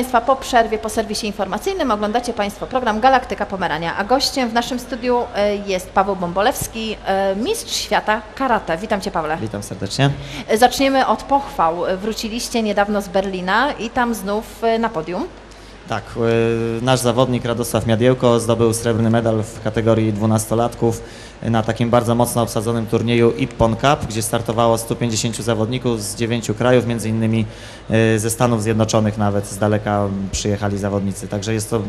Państwa po przerwie po serwisie informacyjnym. Oglądacie Państwo program Galaktyka Pomerania, a gościem w naszym studiu e, jest Paweł Bombolewski, e, mistrz świata karate. Witam Cię Pawle. Witam serdecznie. E, Zaczniemy od pochwał. Wróciliście niedawno z Berlina i tam znów na podium. Tak, y, nasz zawodnik Radosław Miadiełko zdobył srebrny medal w kategorii 12-latków na takim bardzo mocno obsadzonym turnieju Ippon Cup, gdzie startowało 150 zawodników z 9 krajów, między innymi y, ze Stanów Zjednoczonych nawet z daleka przyjechali zawodnicy. Także jest to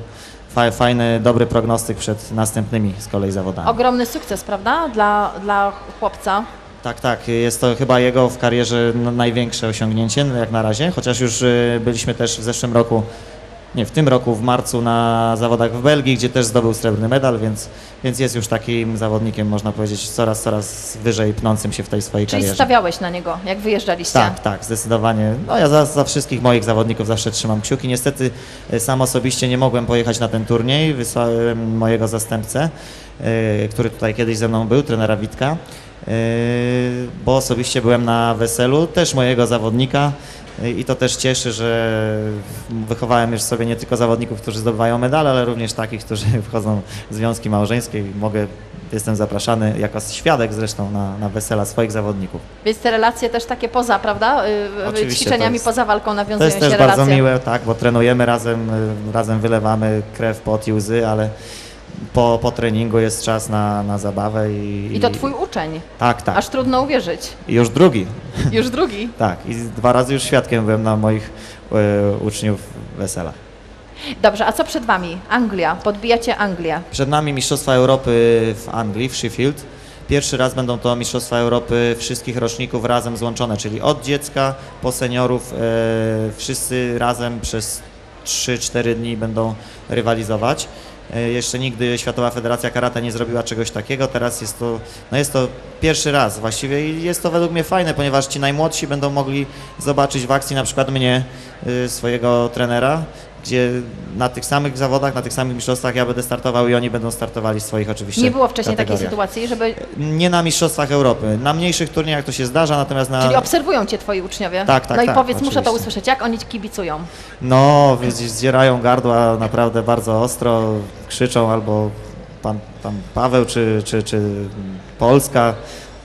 fa- fajny, dobry prognostyk przed następnymi z kolei zawodami. Ogromny sukces, prawda, dla, dla chłopca. Tak, tak. Jest to chyba jego w karierze no, największe osiągnięcie jak na razie, chociaż już y, byliśmy też w zeszłym roku, nie, w tym roku w marcu na zawodach w Belgii, gdzie też zdobył srebrny medal, więc, więc jest już takim zawodnikiem, można powiedzieć, coraz, coraz wyżej pnącym się w tej swojej Czyli karierze. stawiałeś na niego, jak wyjeżdżaliście. Tak, tak, zdecydowanie. No ja za, za wszystkich moich zawodników zawsze trzymam kciuki. Niestety e, sam osobiście nie mogłem pojechać na ten turniej. Wysłałem mojego zastępcę, e, który tutaj kiedyś ze mną był, trenera Witka, e, bo osobiście byłem na weselu też mojego zawodnika. I to też cieszy, że wychowałem już sobie nie tylko zawodników, którzy zdobywają medale, ale również takich, którzy wchodzą w związki małżeńskie. I Mogę, jestem zapraszany jako świadek zresztą na, na wesela swoich zawodników. Więc te relacje też takie poza, prawda? Y, Oczywiście, Ćwiczeniami to jest- poza walką To nawiązują jest się też relacje. bardzo miłe, tak, bo trenujemy razem, y, razem wylewamy krew, pot i łzy, ale po, po treningu jest czas na, na zabawę i... I to twój uczeń. Tak, tak. Aż trudno uwierzyć. I już drugi, Już drugi. tak. I dwa razy już świadkiem byłem na moich y, uczniów weselach. Dobrze, a co przed Wami? Anglia. Podbijacie Anglię. Przed nami Mistrzostwa Europy w Anglii, w Sheffield. Pierwszy raz będą to Mistrzostwa Europy wszystkich roczników razem złączone, czyli od dziecka po seniorów. E, wszyscy razem przez 3-4 dni będą rywalizować. E, jeszcze nigdy Światowa Federacja Karate nie zrobiła czegoś takiego. Teraz jest to, no jest to pierwszy raz właściwie i jest to według mnie fajne, ponieważ ci najmłodsi będą mogli zobaczyć w akcji na przykład mnie, y, swojego trenera, gdzie na tych samych zawodach, na tych samych mistrzostwach ja będę startował i oni będą startowali w swoich oczywiście Nie było wcześniej takiej sytuacji, żeby. Nie na mistrzostwach Europy. Na mniejszych turniejach to się zdarza, natomiast na... Czyli obserwują Cię Twoi uczniowie. Tak, tak, No i tak, powiedz, muszę to oczywiście. usłyszeć, jak oni kibicują. No, więc zdzierają gardła naprawdę bardzo ostro, krzyczą albo pan, pan Paweł czy, czy, czy Polska.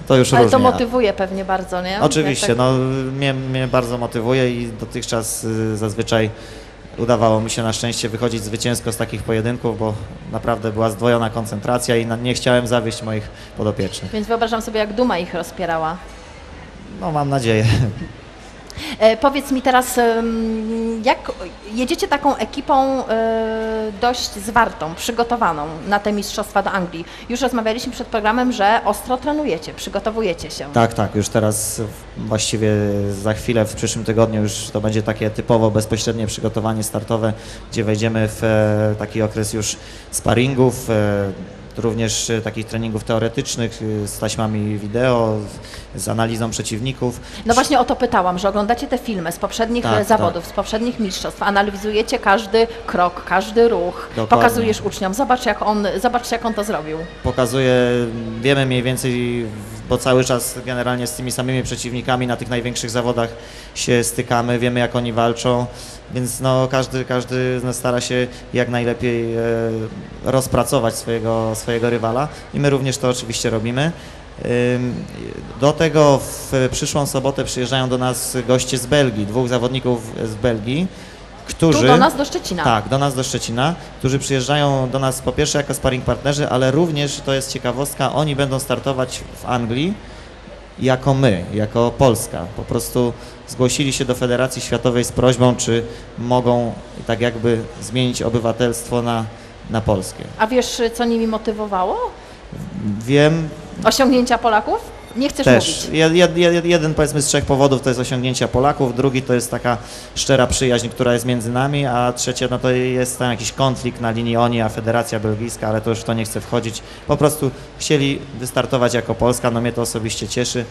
To już Ale różnie. to motywuje pewnie bardzo, nie? Oczywiście, tak- no mnie, mnie bardzo motywuje i dotychczas y, zazwyczaj udawało mi się na szczęście wychodzić zwycięsko z takich pojedynków, bo naprawdę była zdwojona koncentracja i nie chciałem zawieść moich podopiecznych. Więc wyobrażam sobie, jak duma ich rozpierała. No mam nadzieję. E, powiedz mi teraz, jak jedziecie taką ekipą e, dość zwartą, przygotowaną na te mistrzostwa do Anglii? Już rozmawialiśmy przed programem, że ostro trenujecie, przygotowujecie się. Tak, tak, już teraz właściwie za chwilę, w przyszłym tygodniu już to będzie takie typowo bezpośrednie przygotowanie startowe, gdzie wejdziemy w e, taki okres już sparingów, również e, takich treningów teoretycznych e, z taśmami wideo, z, analizą przeciwników. No właśnie o to pytałam, że oglądacie te filmy z poprzednich Tak, e, zawodów, z poprzednich mistrzostw, analizujecie każdy krok, każdy ruch, Dokładnie. pokazujesz uczniom, zobacz jak on, zobacz jak on to zrobił. pokazuje, wiemy mniej więcej, bo cały czas generalnie z tymi samymi przeciwnikami na tych największych zawodach się stykamy, wiemy jak oni walczą, więc no każdy, każdy stara się jak najlepiej e, rozpracować swojego, swojego rywala i my również to oczywiście robimy. Do tego w przyszłą sobotę przyjeżdżają do nas goście z Belgii, dwóch zawodników z Belgii, którzy... Tu do nas do Szczecina. Tak, do nas do Szczecina, którzy przyjeżdżają do nas po pierwsze jako sparring partnerzy, ale również, to jest ciekawostka, oni będą startować w Anglii jako my, jako Polska. Po prostu zgłosili się do Federacji Światowej z prośbą, czy mogą tak jakby zmienić obywatelstwo na, na polskie. A wiesz, co nimi motywowało? Wiem, Osiągnięcia Polaków? Nie chcesz też. mówić. Jed, jed, jed, jeden powiedzmy z trzech powodów to jest osiągnięcia Polaków, drugi to jest taka szczera przyjaźń, która jest między nami, a trzecie no to jest tam jakiś konflikt na linii oni a Federacja Belgijska, ale to już w to nie chcę wchodzić. Po prostu chcieli wystartować jako Polska, no mnie to osobiście cieszy.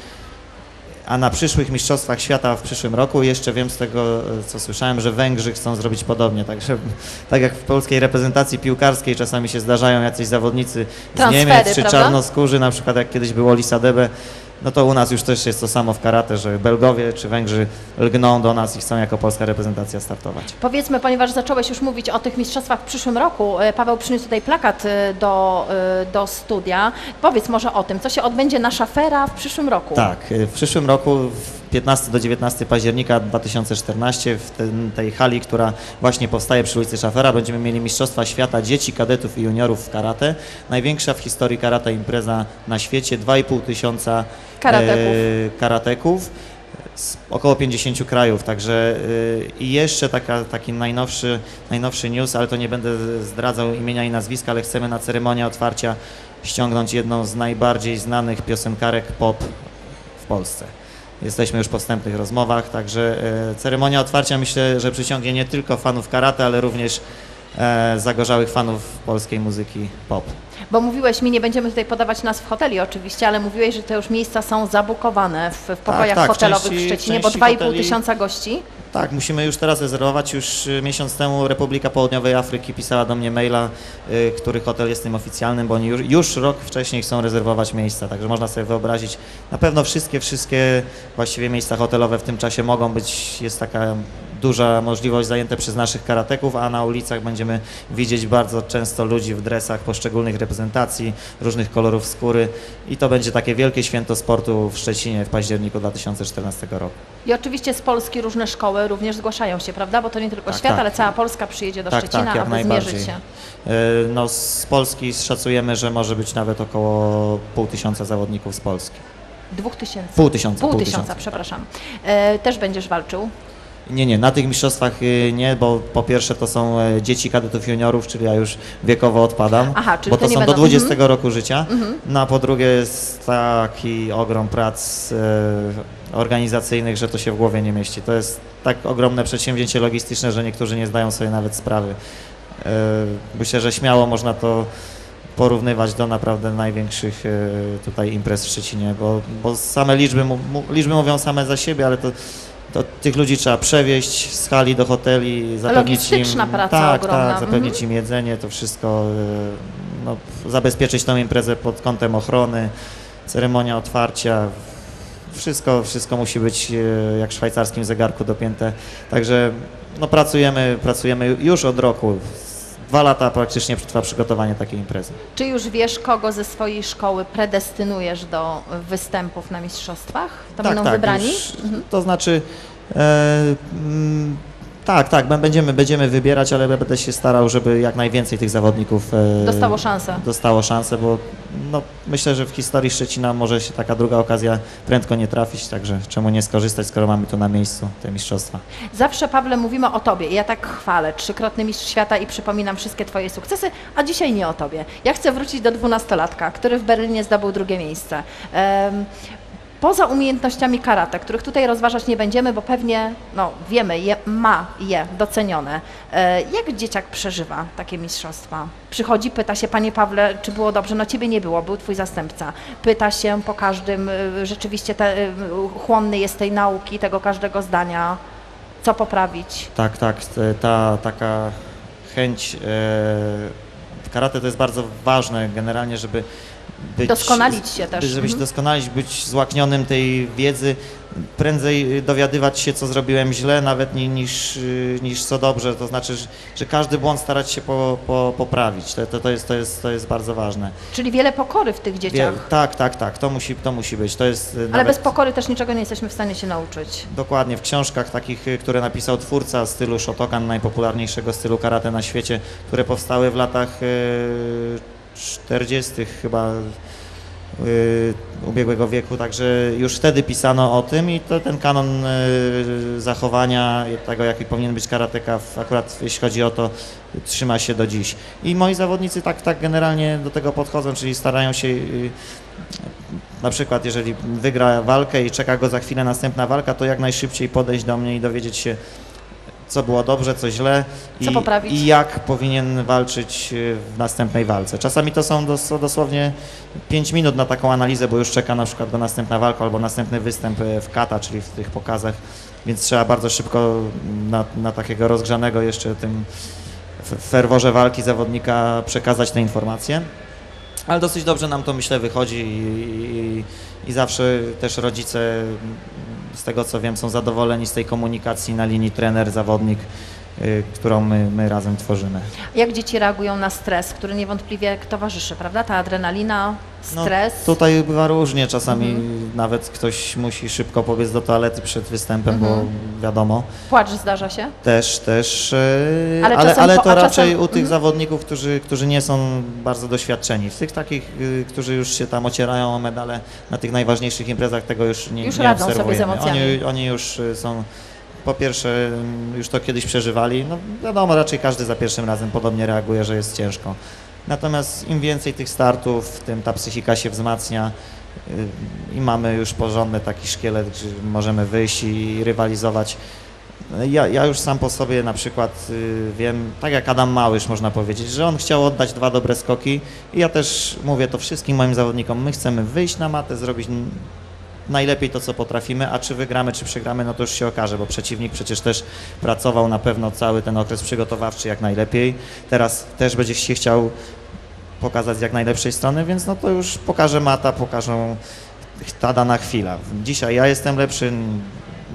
A na przyszłych Mistrzostwach Świata w przyszłym roku jeszcze wiem z tego, co słyszałem, że Węgrzy chcą zrobić podobnie. Także tak jak w polskiej reprezentacji piłkarskiej czasami się zdarzają jacyś zawodnicy z Transfery, Niemiec czy prawda? czarnoskórzy, na przykład jak kiedyś było Lisa Debe, no to u nas już też jest to samo w karate, że Belgowie czy Węgrzy lgną do nas i chcą jako polska reprezentacja startować. Powiedzmy, ponieważ zacząłeś już mówić o tych mistrzostwach w przyszłym roku, e, Paweł przyniósł tutaj plakat e, do, e, do studia. Powiedz może o tym, co się odbędzie na szafera w przyszłym roku. Tak, w przyszłym roku w 15 do 19 października 2014 w ten, tej hali, która właśnie powstaje przy ulicy Szafera, będziemy mieli Mistrzostwa Świata Dzieci, Kadetów i Juniorów w karate. Największa w historii karate impreza na świecie, 2,5 tysiąca Karateków. e, karateków z około 50 krajów, także y, i jeszcze taka, taki najnowszy, najnowszy news, ale to nie będę zdradzał imienia i nazwiska, ale chcemy na ceremonię otwarcia ściągnąć jedną z najbardziej znanych piosenkarek pop w Polsce. Jesteśmy już po wstępnych rozmowach, także e, ceremonia otwarcia myślę, że przyciągnie nie tylko fanów karate, ale również e, zagorzałych fanów polskiej muzyki pop. Bo mówiłeś mi, nie będziemy tutaj podawać nas w hoteli oczywiście, ale mówiłeś, że te już miejsca są zabukowane w, w pokojach tak, w hotelowych części- w Szczecinie, w bo części 2,5 hoteli- tysiąca gości. Tak, musimy już teraz rezerwować. Już y, miesiąc temu Republika Południowej Afryki pisała do mnie maila, y, który hotel jest tym oficjalnym, bo oni już, już rok wcześniej chcą rezerwować miejsca, także można sobie wyobrazić. Na pewno wszystkie, wszystkie właściwie miejsca hotelowe w tym czasie mogą być, jest taka duża możliwość zajęte przez naszych karateków, a na ulicach będziemy widzieć bardzo często ludzi w dresach poszczególnych reprezentacji, różnych kolorów skóry i to będzie takie wielkie święto sportu w Szczecinie w październiku 2014 roku. I oczywiście z Polski różne szkoły również zgłaszają się, prawda? Bo to nie tylko Tak, świat, tak. ale cała Polska przyjedzie do Tak, Szczecina, tak, jak aby najbardziej. zmierzyć się. E, No, z Polski szacujemy, że może być nawet około pół tysiąca zawodników z Polski. Dwóch tysięcy. Pół tysiąca. Pół tysiąca, przepraszam. E, też będziesz walczył. Nie, nie, na tych mistrzostwach y, nie, bo po pierwsze to są e, dzieci kadetów juniorów, czyli ja już wiekowo odpadam, Aha, czyli bo to są do będą- 20 mhm. roku życia. Mhm. No a po drugie jest taki ogrom prac e, organizacyjnych, że to się w głowie nie mieści. To jest tak ogromne przedsięwzięcie logistyczne, że niektórzy nie zdają sobie nawet sprawy. E, myślę, że śmiało można to porównywać do naprawdę największych e, tutaj imprez w Szczecinie, bo, bo same liczby, liczby mówią same za siebie, ale to, to tych ludzi trzeba przewieźć z hali do hoteli, zapewnić im, praca tak, ogromna, tak, zapewnić mhm. im jedzenie, to wszystko, e, no, zabezpieczyć tą imprezę pod kątem ochrony, ceremonia otwarcia, wszystko, wszystko musi być e, jak w szwajcarskim zegarku dopięte, także no, pracujemy, pracujemy już od roku, dwa lata praktycznie trwa przygotowanie takiej imprezy. Czy już wiesz, kogo ze swojej szkoły predestynujesz do występów na mistrzostwach? To będą wybrani? Tak, już, Mhm. To znaczy, e, mm, tak, tak, b- będziemy, będziemy wybierać, ale będę się starał, żeby jak najwięcej tych zawodników e, Dostało szansę. dostało szansę, bo no, myślę, że w historii Szczecina może się taka druga okazja prędko nie trafić, także czemu nie skorzystać, skoro mamy tu na miejscu te mistrzostwa. Zawsze, Pawle, mówimy o Tobie. i Ja tak chwalę. Trzykrotny mistrz świata i przypominam wszystkie Twoje sukcesy, a dzisiaj nie o Tobie. Ja chcę wrócić do dwunastolatka, który w Berlinie zdobył drugie miejsce. Em, Poza umiejętnościami karate, których tutaj rozważać nie będziemy, bo pewnie, no wiemy, je, ma je docenione. E, Jak dzieciak przeżywa takie mistrzostwa? Przychodzi, pyta się, panie Pawle, czy było dobrze? No ciebie nie było, był twój zastępca. Pyta się po każdym, y, rzeczywiście te, y, chłonny jest tej nauki, tego każdego zdania, co poprawić. Tak, tak, ta taka chęć e, w karate to jest bardzo ważne generalnie, żeby być, Doskonalić się też. Żeby się Mhm. doskonalić, być złaknionym tej wiedzy, prędzej dowiadywać się, co zrobiłem źle, nawet ni- niż, y, niż co dobrze. To znaczy, że, każdy błąd starać się po, po, poprawić. To, to, to, jest, to, jest, to jest bardzo ważne. Czyli wiele pokory w tych dzieciach. Wie, tak, tak, tak, to musi, to musi być. To jest y, Ale nawet- bez pokory też niczego nie jesteśmy w stanie się nauczyć. Dokładnie, w książkach takich, y, które napisał twórca stylu Shotokan, najpopularniejszego stylu karate na świecie, które powstały w latach y, 40. chyba ubiegłego wieku, także już wtedy pisano o tym i to ten kanon y, zachowania tego, jaki powinien być karateka, akurat jeśli chodzi o to, trzyma się do dziś. I moi zawodnicy tak, tak generalnie do tego podchodzą, czyli starają się y, na przykład jeżeli wygra walkę i czeka go za chwilę następna walka, to jak najszybciej podejść do mnie i dowiedzieć się, co było dobrze, co źle Co i, poprawić. i jak powinien walczyć y, w następnej walce. Czasami to są dos, dosłownie 5 minut na taką analizę, bo już czeka na przykład go następna walka albo następny występ y, w kata, czyli w tych pokazach, więc trzeba bardzo szybko na, na takiego rozgrzanego jeszcze tym ferworze walki zawodnika przekazać te informacje. Ale dosyć dobrze nam to myślę wychodzi i, i, i zawsze też rodzice, z tego co wiem, są zadowoleni z tej komunikacji na linii trener-zawodnik, którą my, my razem tworzymy. Jak dzieci reagują na stres, który niewątpliwie towarzyszy, prawda? Ta adrenalina, No, stres. tutaj bywa różnie, czasami Mhm. nawet ktoś musi szybko pobiec do toalety przed występem, Mhm. bo wiadomo, Płacz zdarza się? też, też, yy, Ale ale, ale po- to a raczej czasem- u tych mhm. zawodników, którzy, którzy nie są bardzo doświadczeni. W tych takich, yy, którzy już się tam ocierają o medale na tych najważniejszych imprezach, tego już nie, Już nie radzą sobie z emocjami. Oni, oni już yy, są, po pierwsze, yy, już to kiedyś przeżywali, no wiadomo, raczej każdy za pierwszym razem podobnie reaguje, że jest ciężko. Natomiast im więcej tych startów, tym ta psychika się wzmacnia yy, i mamy już porządny taki szkielet, gdzie możemy wyjść i rywalizować. Ja, ja już sam po sobie na przykład y, wiem, tak jak Adam Małysz można powiedzieć, że on chciał oddać dwa dobre skoki i ja też mówię to wszystkim moim zawodnikom, my chcemy wyjść na matę, zrobić najlepiej to, co potrafimy, a czy wygramy, czy przegramy, no to już się okaże, bo przeciwnik przecież też pracował na pewno cały ten okres przygotowawczy jak najlepiej. Teraz też będzie się chciał pokazać z jak najlepszej strony, więc no to już pokaże mata, pokażą ta dana chwila. Dzisiaj ja jestem lepszy,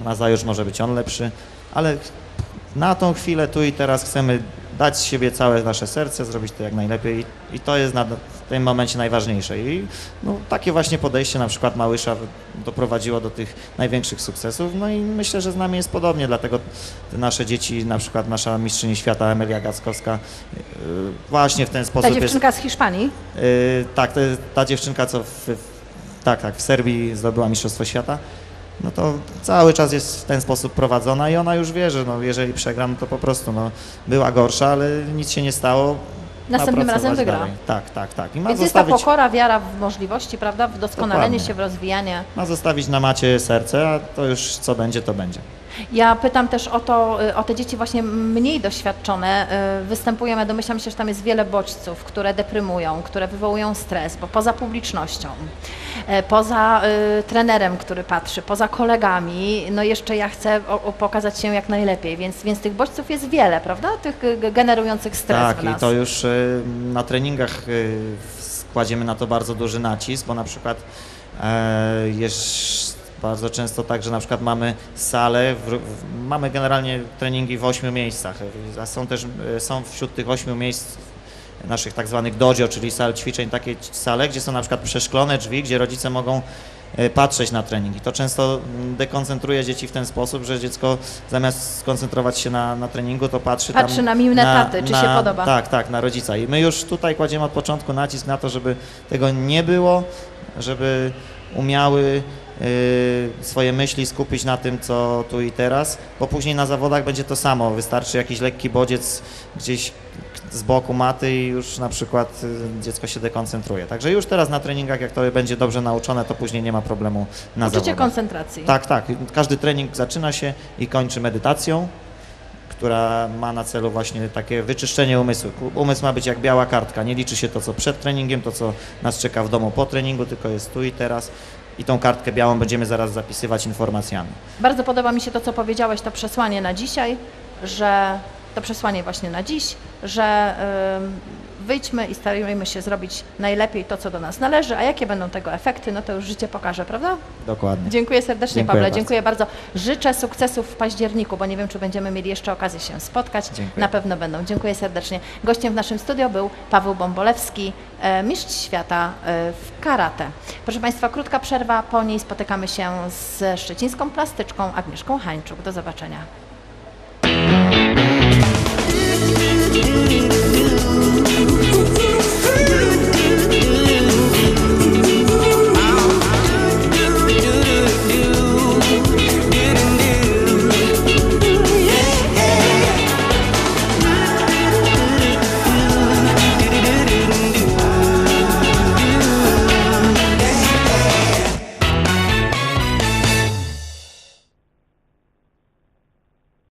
nazajutrz może być on lepszy, ale na tą chwilę, tu i teraz chcemy dać z siebie całe nasze serce, zrobić to jak najlepiej i, to jest na, tym momencie najważniejsze. I no, takie właśnie podejście na przykład Małysza doprowadziło do tych największych sukcesów, no i myślę, że z nami jest podobnie, dlatego te nasze dzieci, na przykład nasza mistrzyni świata Emelia Gackowska yy, właśnie w ten Ta sposób jest dziewczynka z Hiszpanii, Yy, tak, to jest ta dziewczynka, co w, w, tak, tak, w Serbii zdobyła Mistrzostwo Świata, no to cały czas jest w ten sposób prowadzona i ona już wie, że no, jeżeli przegram, to po prostu no, była gorsza, ale nic się nie stało. Następnym razem wygra. dalej. Tak, tak, tak. I ma Więc jest ta zostawić, pokora, wiara w możliwości, prawda? W doskonalenie Dokładnie. się, w rozwijanie. ma zostawić na macie serce, a to już co będzie, to będzie. Ja pytam też o to, y, o te dzieci właśnie mniej doświadczone. y, Występują, ja domyślam się, że tam jest wiele bodźców, które deprymują, które wywołują stres, bo poza publicznością, e, poza y, trenerem, który patrzy, poza kolegami, no jeszcze ja chcę pokazać się jak najlepiej, więc, więc tych bodźców jest wiele, prawda? Tych generujących stres Tak, i to już na treningach kładziemy na to bardzo duży nacisk, bo na przykład e, jest bardzo często tak, że na przykład mamy salę, w, w, mamy generalnie treningi w ośmiu miejscach, a są też, y, są wśród tych ośmiu miejsc naszych tak zwanych dojo, czyli sal ćwiczeń, takie sale, gdzie są na przykład przeszklone drzwi, gdzie rodzice mogą e, patrzeć na trening. I to często mm, dekoncentruje dzieci w ten sposób, że dziecko zamiast skoncentrować się na, na treningu, to patrzy, Patrzy tam na minę taty, czy się podoba. Tak, tak, na rodzica. I my już tutaj kładziemy od początku nacisk na to, żeby tego nie było, żeby umiały swoje myśli skupić na tym, co tu i teraz, bo później na zawodach będzie to samo. Wystarczy jakiś lekki bodziec gdzieś z boku maty i już na przykład y, dziecko się dekoncentruje. Także już teraz na treningach, jak to będzie dobrze nauczone, to później nie ma problemu na Uczucie zawodach. koncentracji. Tak, tak. Każdy trening zaczyna się i kończy medytacją, która ma na celu właśnie takie wyczyszczenie umysłu. Umysł ma być jak biała kartka. Nie liczy się to, co przed treningiem, to, co nas czeka w domu po treningu, tylko jest tu i teraz. I tą kartkę białą będziemy zaraz zapisywać informacjami. Bardzo podoba mi się to, co powiedziałeś, to przesłanie na dzisiaj, że to przesłanie właśnie na dziś, że wyjdźmy i starajmy się zrobić najlepiej to, co do nas należy, a jakie będą tego efekty, no to już życie pokaże, prawda? Dokładnie. Dziękuję serdecznie, Dziękuję Pawle, bardzo. dziękuję bardzo. Życzę sukcesów w październiku, bo nie wiem, czy będziemy mieli jeszcze okazję się spotkać. Dziękuję. Na pewno będą. Dziękuję serdecznie. Gościem w naszym studio był Paweł Bombolewski, e, mistrz świata e, w karate. Proszę Państwa, krótka przerwa, po niej spotykamy się z szczecińską plastyczką Agnieszką Hańczuk. Do zobaczenia.